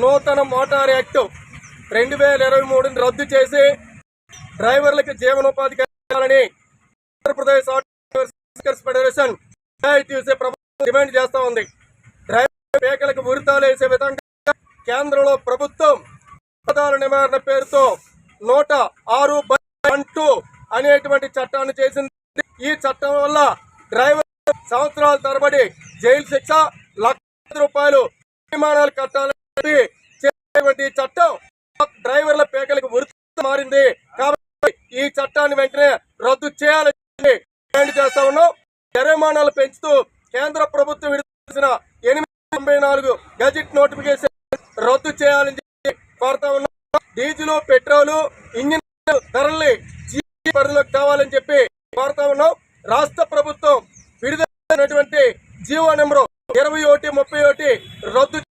నూతన motor act రెండు వేల ఇరవై మూడుని రద్దు చేసి డ్రైవర్లకు జీవనోపాధి కల్పించాలని ఆంధ్రప్రదేశ్ ఫెడరేషన్ ఏఐటీసీ ప్రభుత్వం డిమాండ్ చేస్తూ ఉంది. డ్రైవర్ పేకలకు ఉరితాలు వేసే విధంగా కేంద్రంలో ప్రభుత్వం అపరాధాల నివారణ పేరుతో నూట ఆరు బై అనేటువంటి చట్టాన్ని చేసింది. ఈ చట్టం వల్ల డ్రైవర్ సంవత్సరాల తరబడి జైలు శిక్ష లక్ష రూపాయలు విమానాలు కట్టాలి చేసేటువంటి చట్టం డ్రైవర్ల పేకలకు వృత్తి మారింది. కాబట్టి ఈ చట్టాన్ని వెంటనే రద్దు చేయాలని చేస్తా ఉన్నాం. జరిమానాలు పెంచుతూ కేంద్ర ప్రభుత్వం విడుదల ఎనిమిది తొంభై నాలుగు గజెట్ నోటిఫికేషన్ రద్దు చేయాలని చెప్పి కోరుతా ఉన్నాం. డీజిల్ పెట్రోల్ ఇంజిన్ ధరల్ని పరిధిలోకి కావాలని చెప్పి కోరుతా ఉన్నాం. రాష్ట్ర ప్రభుత్వం విడుదలైనటువంటి జీవో నెంబరు ఇరవై ఒకటి ముప్పై ఒకటి రద్దు